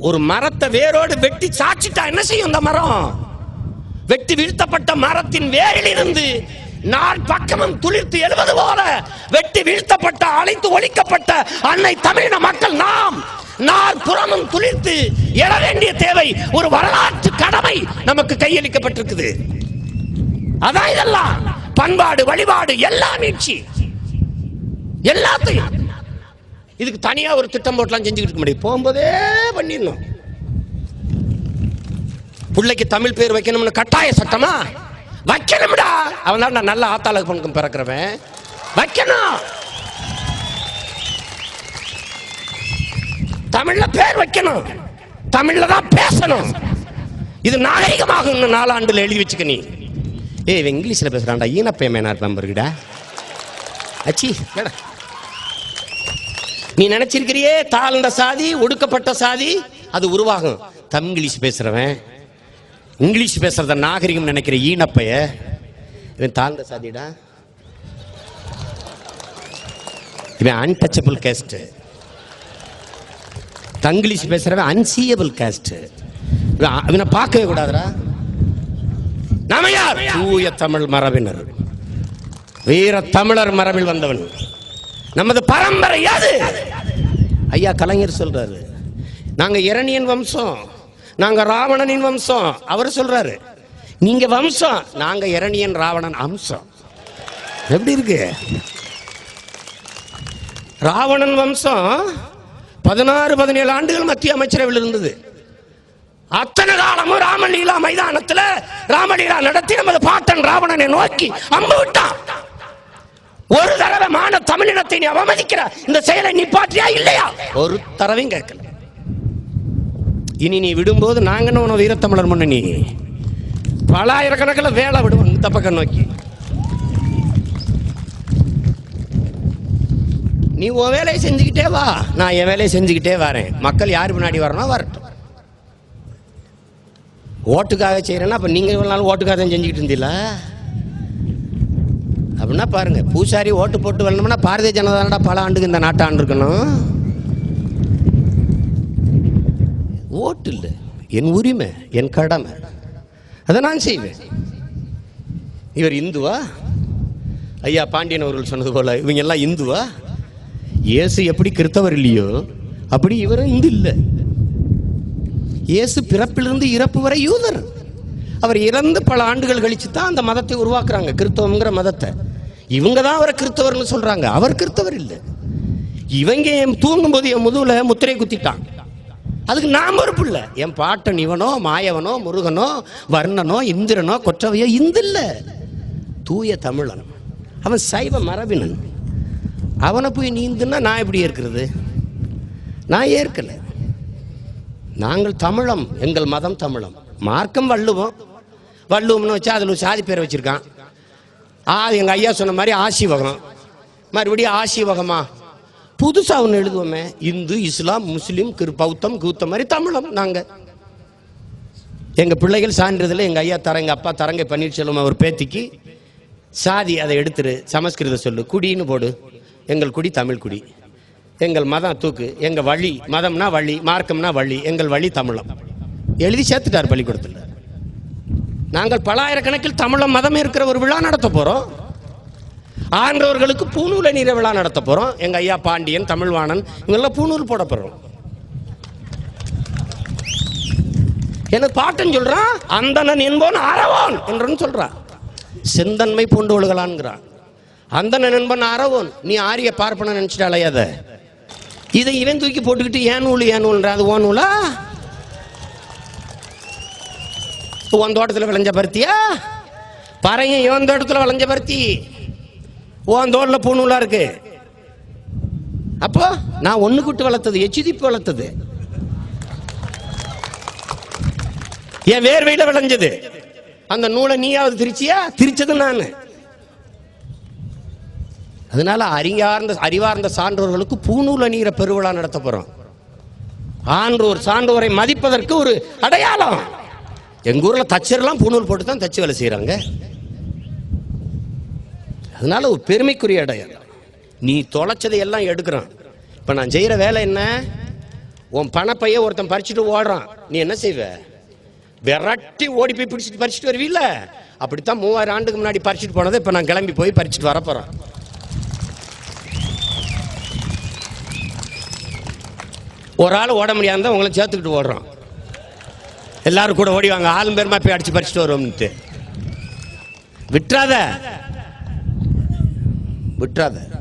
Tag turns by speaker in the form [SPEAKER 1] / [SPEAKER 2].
[SPEAKER 1] ஒரு மரத்தை வேரோடு வெட்டி சாச்சிட்டா என்ன செய்யும் அந்த மரம்? வெட்டி வீழ்த்தப்பட்ட மரத்தின் வேரிலிருந்து நாள் பக்கமும் துளிர்த்து எழுவது போல வெட்டி வீழ்த்தப்பட்ட அழைத்து ஒழிக்கப்பட்ட அன்னை தமிழின மக்கள் நாம் நாள் புறமும் துளிர்த்து எழ வேண்டிய தேவை ஒரு வரலாற்று கடமை நமக்கு கையளிக்கப்பட்டிருக்குது. அதான் இதெல்லாம் பண்பாடு வழிபாடு எல்லாம் மீட்சி எல்லாத்தையும் இதுக்கு தனியாக ஒரு திட்டம் போட்டலாம் செஞ்சுக்கிட்டு இருக்க முடியும். போகும்போதே பண்ணிடணும். பிள்ளைக்கு தமிழ் பேர் வைக்கணும்னு கட்டாய சட்டமா? வைக்கணும்டா. அவன் தான் நான் நல்ல ஆத்தாள பொண்ணுக்கும் பிறக்கிறவன். வைக்கணும். தமிழ்ல பேர் வைக்கணும். தமிழ்ல தான் பேசணும். இது நாகரிகமாக இன்னும் நாலாண்டுல எழுதி வச்சுக்க நீ. ஏய் இங்கிலீஷ்ல பேசுறான்டா. ஈனப்பையன் இருப்பான் நம்பருக்குடா அச்சி ஏடா நீ நினைச்சிருக்கிறியே? தாழ்ந்த சாதி ஒடுக்கப்பட்ட சாதி அது உருவாகும். தமிங்கிலீஷ் பேசுறவன். இங்கிலீஷ் பேசுறத நாகரிகம் நினைக்கிற ஈனப்பைய இவன் தாழ்ந்த சாதிடா? இவன் அன்டச்சபிள் கேஸ்ட் தங்கிலீஷ் பேசுறவன் அன்சீயபிள் கேஸ்ட் இவனை பார்க்கவே கூடாதுடா. நாம யார்? தூய தமிழ் மரபினர். வீர தமிழர் மரபில் வந்தவன். நமது பரம்பரை யாது ஐயா கலைஞர் சொல்றாரு. நாங்க இரணியன் வம்சம் நாங்க ராவணனின் வம்சம் அவர் சொல்றாரு. நீங்க வம்சம் நாங்க இரணியன் ராவணன் அம்சம். எப்படி இருக்கு? ராவணன் வம்சம் பதினாறு பதினேழு ஆண்டுகள் மத்திய அமைச்சரவையில் இருந்தது. அத்தனை காலமும் ராமலீலா மைதானத்துல ராமலீலா நடத்தி நமது பாட்டன் ராவணனை நோக்கி அம்பு விட்டான். ஒரு தடவை மான தமிழினத்தை நீ அவமதிக்கிற இந்த செயலை நிப்பாற்றியா இல்லையா? ஒரு தடவையும் கேட்கல. இனி நீ விடும்போது நாங்க என்ன உன வீரத்தமிழர் முன்னணி? பலாயிரக்கணக்கில் வேலை விடுவோம் இந்த பக்கம் நோக்கி. நீ உன் வேலையை செஞ்சுக்கிட்டே வா. நான் என் வேலையை செஞ்சுக்கிட்டே வரேன். மக்கள் யார் முன்னாடி வரணும் வரட்டும். ஓட்டுக்காக செய்கிறேன்னா அப்போ நீங்கள் இவ்வளோ நாள் ஓட்டுக்காக தான் செஞ்சுக்கிட்டு இருந்தீங்களா? அப்படின்னா பாருங்க பூசாரி ஓட்டு போட்டு வரணும்னா பாரதிய ஜனதாடா பல ஆண்டுக்கு இந்த நாட்டை இருக்கணும் ஓட்டு இல்லை. என் உரிமை என் கடமை. அதை நான் செய்வேன். இவர் இந்துவா? ஐயா பாண்டியன் அவர்கள் சொன்னது போல இவங்க எல்லாம் இந்துவா? இயேசு எப்படி கிறித்தவர் இல்லையோ அப்படி இவரும் இந்து இல்லை. இயேசு பிறப்பிலிருந்து இறப்பு வரை யூதர். அவர் இறந்து பல ஆண்டுகள் கழிச்சு தான் அந்த மதத்தை உருவாக்குறாங்க கிறித்தவங்கிற மதத்தை. இவங்க தான் அவரை கிறிஸ்தவர்னு சொல்றாங்க. அவர் கிறிஸ்தவர் இல்லை. இவங்க என் தூங்கும்போது என் முதுகுல முத்திரை குத்திட்டான் அதுக்கு நான் பொறுப்பு இல்லை. என் பாட்டன் இவனோ மாயவனோ முருகனோ வர்ணனோ இந்திரனோ கொற்றவையோ இந்து இல்லை. தூய தமிழன். அவன் சைவ மரபினன். அவனை போய் நீந்துன்னா நான் எப்படி ஏற்கிறது? நான் ஏற்கலை. நாங்கள் தமிழம் எங்கள் மதம் தமிழம். மார்க்கம் வள்ளுவம். வள்ளுவம்னு வச்சா அதில் ஒரு சாதி பேரை வச்சுருக்கான். ஆ எங்கள் ஐயா சொன்ன மாதிரி ஆசிவகம் மறுபடியும் ஆசிவகமா புதுசாக ஒன்று எழுதுவோமே. இந்து இஸ்லாம் முஸ்லீம் கிரு பௌத்தம் கூத்த மாதிரி தமிழம் நாங்கள் எங்கள் பிள்ளைகள் சான்றதில் எங்கள் ஐயா தரங்க எங்கள் அப்பா தரங்க பன்னீர்செல்வம் அவர் பேத்திக்கு. சாதி அதை எடுத்துரு சமஸ்கிருத சொல்லு குடின்னு போடு. எங்கள் குடி தமிழ் குடி. எங்கள் மதம் தூக்கு எங்கள் வழி மதம்னா வழி மார்க்கம்னா வழி எங்கள் வழி தமிழம். எழுதி சேர்த்துட்டார் பள்ளிக்கூடத்தில். நாங்கள் பல ஆயிரக்கணக்கில் தமிழம் மதம் இருக்கிற ஒரு விழா நடத்த போகிறோம் ஆன்றவர்களுக்கு பூநூல நீர விழா நடத்த போகிறோம் எங்கள் ஐயா பாண்டியன் தமிழ்வாணன் இவங்கெல்லாம் பூநூல் போட போகிறோம் எனக்கு பாட்டுன்னு சொல்கிறான் அந்தணன் என்பவன் அறவோன் என்றுன்னு சொல்றான். செந்தன்மை பூண்டோழுகலான்ங்கிறான் அந்தணன் என்பன் அறவோன் நீ ஆரிய பார்ப்பன நினச்சிட்டாலையாத இதை இவன் தூக்கி போட்டுக்கிட்டு ஏன் நூல் ஏன் நூல்ன்ற அது ஓ நூலா? உன் தோட்டத்தில் விளைஞ்ச பருத்தியா? பறையும் இவன் தோட்டத்தில் விளைஞ்ச பருத்தி. உன் தோட்டில் பூநூலா இருக்கு. அப்போ நான் ஒண்ணு கூட்டு வளர்த்தது எச்சிதிப்பு வளர்த்தது. என் வேர்வையில விளைஞ்சது. அந்த நூலை நீயாவது திரிச்சியா? திரிச்சது நான். அதனால அறிஞார்ந்த அறிவார்ந்த சான்றோர்களுக்கு பூநூல் அணிகிற பெருவிழா நடத்த போறோம். ஆன்றோர் சான்றோரை மதிப்பதற்கு ஒரு அடையாளம். எங்கள் ஊரில் தச்சர்லாம் பூணூல் போட்டு தான் தச்சு வேலை செய்கிறாங்க அதனால ஒரு பெருமைக்குரிய இடம் நீ தொலைச்சதை எல்லாம் எடுக்கிறான். இப்போ நான் செய்கிற வேலை என்ன? உன் பணப்பைய ஒருத்தன் பறிச்சுட்டு ஓடுறான். நீ என்ன செய்வ? விரட்டி ஓடி போய் பிடிச்சிட்டு பறிச்சுட்டு வருவீல்ல? அப்படித்தான் மூவாயிரம் ஆண்டுக்கு முன்னாடி பறிச்சுட்டு போனதை இப்போ நான் கிளம்பி போய் பறிச்சுட்டு வரப்போகிறேன் ஒரு ஆள் ஓட முடியாத உங்களை சேர்த்துக்கிட்டு ஓடுறோம் எல்லாரும் கூட ஓடிவாங்க ஆளும் பெருமா போய் அடிச்சு பறிச்சுட்டு வருவோம்னுட்டு. விட்டுறாத. விட்டுறாத.